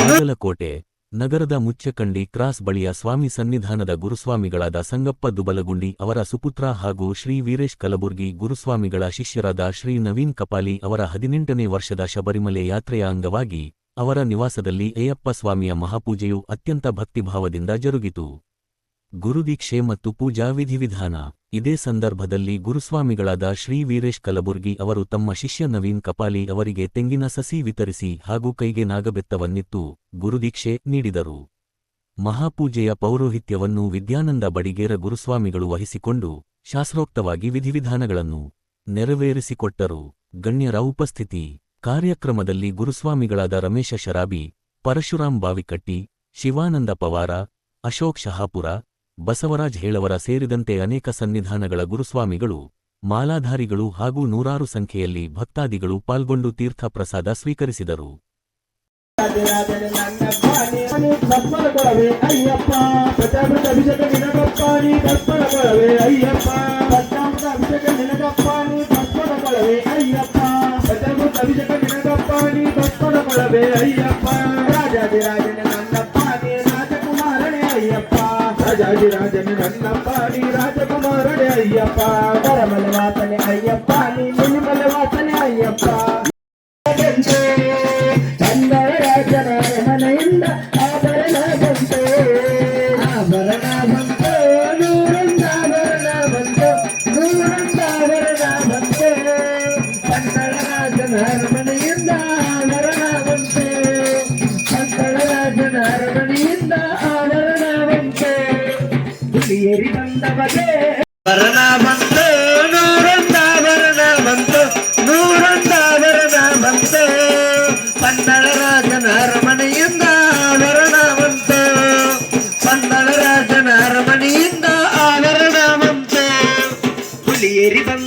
ಬಾಗಲಕೋಟೆ, ನಗರದ ಮುಚ್ಚಕಂಡಿ ಕ್ರಾಸ್ ಬಳಿಯ ಸ್ವಾಮಿ ಸನ್ನಿಧಾನದ ಗುರುಸ್ವಾಮಿಗಳಾದ ಸಂಗಪ್ಪ ದುಬಲಗುಂಡಿ ಅವರ ಸುಪುತ್ರ ಹಾಗೂ ಶ್ರೀ ವೀರೇಶ್ ಕಲಬುರ್ಗಿ ಗುರುಸ್ವಾಮಿಗಳ ಶಿಷ್ಯರಾದ ಶ್ರೀ ನವೀನ್ ಕಪಾಲಿ ಅವರ ಹದಿನೆಂಟನೇ ವರ್ಷದ ಶಬರಿಮಲೆ ಯಾತ್ರೆಯ ಅಂಗವಾಗಿ ಅವರ ನಿವಾಸದಲ್ಲಿ ಅಯ್ಯಪ್ಪ ಸ್ವಾಮಿಯ ಮಹಾಪೂಜೆಯು ಅತ್ಯಂತ ಭಕ್ತಿಭಾವದಿಂದ ಜರುಗಿತು. ಗುರುದೀಕ್ಷೆ ಮತ್ತು ಪೂಜಾ ವಿಧಿವಿಧಾನ. ಇದೇ ಸಂದರ್ಭದಲ್ಲಿ ಗುರುಸ್ವಾಮಿಗಳಾದ ಶ್ರೀ ವೀರೇಶ್ ಕಲಬುರ್ಗಿ ಅವರು ತಮ್ಮ ಶಿಷ್ಯ ನವೀನ್ ಕಪಾಲಿ ಅವರಿಗೆ ತೆಂಗಿನ ಸಸಿ ವಿತರಿಸಿ ಹಾಗೂ ಕೈಗೆ ನಾಗಬೆತ್ತವನ್ನಿತ್ತು ಗುರುದೀಕ್ಷೆ ನೀಡಿದರು. ಮಹಾಪೂಜೆಯ ಪೌರೋಹಿತ್ಯವನ್ನು ವಿದ್ಯಾನಂದ ಬಡಿಗೇರ ಗುರುಸ್ವಾಮಿಗಳು ವಹಿಸಿಕೊಂಡು ಶಾಸ್ತ್ರೋಕ್ತವಾಗಿ ವಿಧಿವಿಧಾನಗಳನ್ನು ನೆರವೇರಿಸಿಕೊಟ್ಟರು. ಗಣ್ಯರ ಉಪಸ್ಥಿತಿ. ಕಾರ್ಯಕ್ರಮದಲ್ಲಿ ಗುರುಸ್ವಾಮಿಗಳಾದ ರಮೇಶ ಶರಾಬಿ ಪರಶುರಾಮ್ ಬಾವಿಕಟ್ಟಿ, ಶಿವಾನಂದ ಪವಾರ, ಅಶೋಕ್ ಶಹಾಪುರ ಬಸವರಾಜ್ ಹೇಳವರ ಸೇರಿದಂತೆ ಅನೇಕ ಸನ್ನಿಧಾನಗಳ ಗುರುಸ್ವಾಮಿಗಳು, ಮಾಲಾಧಾರಿಗಳು ಹಾಗೂ ನೂರಾರು ಸಂಖ್ಯೆಯಲ್ಲಿ ಭಕ್ತಾದಿಗಳು ಪಾಲ್ಗೊಂಡು ತೀರ್ಥ ಪ್ರಸಾದ ಸ್ವೀಕರಿಸಿದರು ಅಯ್ಯಪ್ಪ రాజాధిరాజని రన్నపాడి రాజకుమారుడే అయ్యప్ప. వరమల వాతని అయ్యప్ప నీ నిలిమల వాతని అయ్యప్ప. Yeah. ஏறி வந்தவரே வரணா வந்த நூறந்தாவரண வந்த நூறந்தாவரண வந்த பன்னளராஜன் அரமணியின் தாவரண வந்த பன்னளராஜன் அரமணியின் தாவரண வந்த புலியேறி வந்த